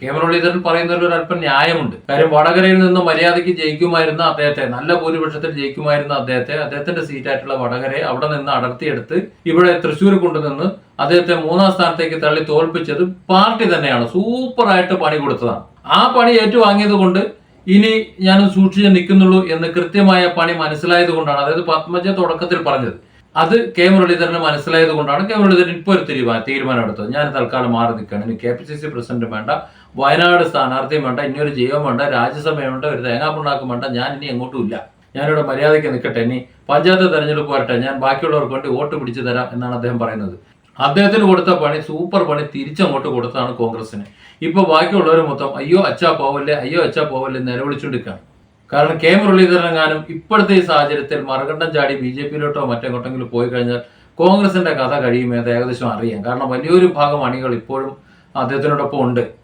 K Muraleedharan പറയുന്നതിൽ ഒരു അല്പം ന്യായമുണ്ട്. കാര്യം വടകരയിൽ നിന്ന് മര്യാദയ്ക്ക് ജയിക്കുമായിരുന്ന അദ്ദേഹത്തെ നല്ല ഭൂരിപക്ഷത്തിൽ ജയിക്കുമായിരുന്ന അദ്ദേഹത്തെ അദ്ദേഹത്തിന്റെ സീറ്റായിട്ടുള്ള വടകരയെ അവിടെ നിന്ന് അടർത്തിയെടുത്ത് ഇവിടെ തൃശ്ശൂർ കൊണ്ടുനിന്ന് അദ്ദേഹത്തെ മൂന്നാം സ്ഥാനത്തേക്ക് തള്ളി തോൽപ്പിച്ചത് പാർട്ടി തന്നെയാണ്. സൂപ്പറായിട്ട് പണി കൊടുത്തതാണ്. ആ പണി ഏറ്റുവാങ്ങിയത് കൊണ്ട് ഇനി ഞാൻ സൂക്ഷിച്ച് നിൽക്കുന്നുള്ളൂ എന്ന് കൃത്യമായ പണി മനസ്സിലായത് കൊണ്ടാണ് അതായത് പത്മജ തുടക്കത്തിൽ പറഞ്ഞത്. അത് കെ മുരളീധരന് മനസ്സിലായത് കൊണ്ടാണ് കെ മുരളീധരൻ ഇപ്പോൾ ഒരു തീരുമാനം തീരുമാനം എടുത്തത്. ഞാൻ തൽക്കാലം മാറി നിൽക്കുകയാണ്. ഇനി K P C C president വേണ്ട വയനാട് സ്ഥാനാർത്ഥിയും വേണ്ട ഇനി ഒരു വേണ്ട രാജ്യസഭയും വേണ്ട ഒരു തേങ്ങാപ്പുണ്ടാക്കും വേണ്ട ഞാൻ ഇനി എങ്ങോട്ടും ഇല്ല. ഞാനിവിടെ മര്യാദയ്ക്ക് നിൽക്കട്ടെ. ഇനി പഞ്ചായത്ത് തെരഞ്ഞെടുപ്പ് വരട്ടെ. ഞാൻ ബാക്കിയുള്ളവർക്ക് വേണ്ടി വോട്ട് പിടിച്ചു തരാം എന്നാണ് അദ്ദേഹം പറയുന്നത്. അദ്ദേഹത്തിന് കൊടുത്ത പണി സൂപ്പർ പണി തിരിച്ചങ്ങോട്ട് കൊടുത്തതാണ് കോൺഗ്രസിന് ഇപ്പൊ ബാക്കിയുള്ളവർ മൊത്തം അയ്യോ അച്ഛാ പോവല്ലേ അയ്യോ അച്ഛാ പോവല്ലേ നിലവിളിച്ചുകൊണ്ടിരിക്കുകയാണ്. കാരണം കെ മുരളീധരനെങ്ങാനും ഇപ്പോഴത്തെ ഈ സാഹചര്യത്തിൽ മറുകണ്ഠം ചാടി ബി ജെ പിയിലോട്ടോ മറ്റെങ്ങോട്ടെങ്കിലും പോയി കഴിഞ്ഞാൽ കോൺഗ്രസിന്റെ കഥ കഴിയുമെന്ന് ഏകദേശം അറിയാം. കാരണം വലിയൊരു ഭാഗം അണികൾ ഇപ്പോഴും അദ്ദേഹത്തിനോടൊപ്പം ഉണ്ട്.